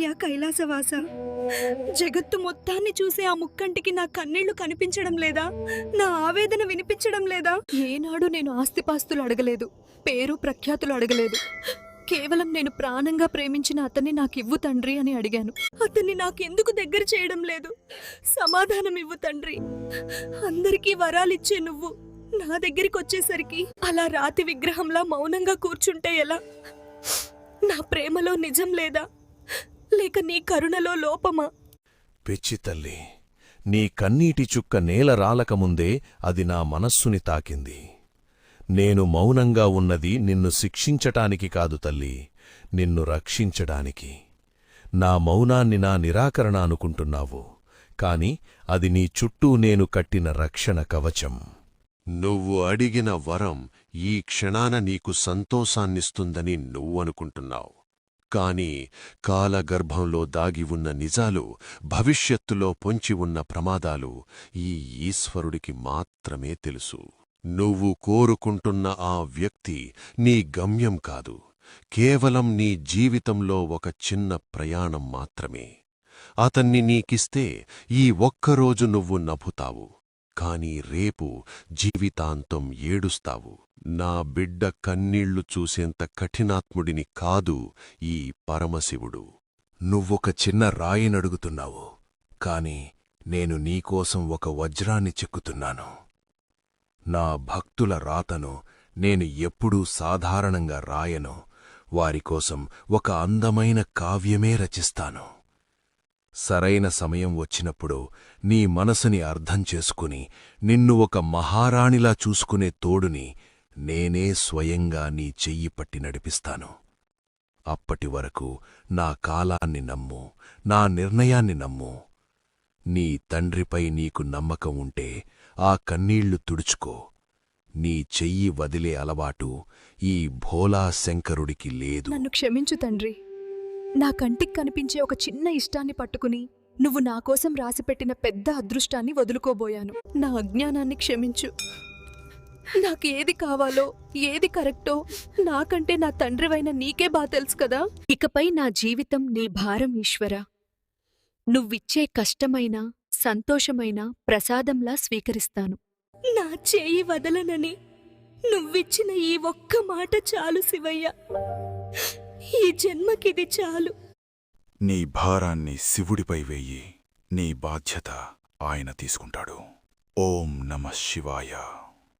అయ్యా కైలాసవాస. జగత్తు మొత్తాన్ని చూసే ఆ ముక్కంటికి నా కన్నీళ్ళు కనిపించడం లేదా? నా ఆవేదన వినిపించడం లేదా? ఏనాడు నేను ఆస్తిపాస్తులు అడగలేదు పేరు ప్రఖ్యాతులు అడగలేదు. కేవలం నేను ప్రాణంగా ప్రేమించిన అతన్ని నాకు ఇవ్వు తండ్రి అని అడిగాను. అతన్ని నాకెందుకు దగ్గర చేయడం లేదు? సమాధానం ఇవ్వు తండ్రి. అందరికీ వరాలిచ్చే నువ్వు నా దగ్గరికి వచ్చేసరికి అలా రాతి విగ్రహంలా మౌనంగా కూర్చుంటే ఎలా? నా ప్రేమలో నిజం లేదా? లేక నీ కరుణలో లోపమా? పిచ్చి తల్లి నీ కన్నీటి చుక్క నేల రాలకముందే అది నా మనస్సుని తాకింది. నేను మౌనంగా ఉన్నది నిన్ను శిక్షించటానికి కాదు తల్లి నిన్ను రక్షించడానికి. నా మౌనాన్ని నా నిరాకరణ అనుకుంటున్నావు కాని అది నీ చుట్టూ నేను కట్టిన రక్షణ కవచం. నువ్వు అడిగిన వరం ఈ క్షణాన నీకు సంతోషాన్నిస్తుందని నువ్వనుకుంటున్నావు. కాని కాలగర్భంలో దాగి ఉన్న నిజాలు భవిష్యత్తులో పొంచి ఉన్న ప్రమాదాలు ఈ ఈశ్వరుడికి మాత్రమే తెలుసు. నువ్వు కోరుకుంటున్న ఆ వ్యక్తి నీ గమ్యం కాదు. కేవలం నీ జీవితంలో ఒక చిన్న ప్రయాణం మాత్రమే. అతన్ని నీకిస్తే ఈ ఒక్కరోజు నువ్వు నవ్వుతావు కాని రేపు జీవితాంతం ఏడుస్తావు. నా బిడ్డ కన్నీళ్ళు చూసేంత కఠినాత్ముడిని కాదు ఈ పరమశివుడు. నువ్వొక చిన్న రాయినడుగుతున్నావు కాని నేను నీకోసం ఒక వజ్రాన్ని చెక్కుతున్నాను. నా భక్తుల రాతను నేను ఎప్పుడూ సాధారణంగా రాయను. వారికోసం ఒక అందమైన కావ్యమే రచిస్తాను. సరైన సమయం వచ్చినప్పుడు నీ మనసుని అర్థం చేసుకుని నిన్ను ఒక మహారాణిలా చూసుకునే తోడుని నేనే స్వయంగా నీ చెయ్యి పట్టి నడిపిస్తాను. అప్పటి వరకు నా కాలాన్ని నమ్ము నా నిర్ణయాన్ని నమ్ము. నీ తండ్రిపై నీకు నమ్మకం ఉంటే ఆ కన్నీళ్ళు తుడుచుకో. నీ చెయ్యి వదిలే అలవాటు ఈ భోలా శంకరుడికి లేదు. నన్ను క్షమించు తండ్రి. నా కంటికి కనిపించే ఒక చిన్న ఇష్టాన్ని పట్టుకుని నువ్వు నా కోసం రాసిపెట్టిన పెద్ద అదృష్టాన్ని వదులుకోబోయాను. నా అజ్ఞానాన్ని క్షమించు. నాకు ఏది కావాలో ఏది కరెక్టో నాకంటే నా తండ్రివైన నీకే బా తెలుసు కదా? ఇకపై నా జీవితం నీ భారం ఈశ్వర. నువ్విచ్చే కష్టమైన సంతోషమైన ప్రసాదంలా స్వీకరిస్తాను. నా చేయి వదలనని నువ్విచ్చిన ఈ ఒక్క మాట చాలు శివయ్య. ఈ జన్మకిది చాలు. నీ భారాన్ని శివుడిపై వెయ్యి నీ బాధ్యత ఆయన తీసుకుంటాడు. ఓం నమ శివాయ.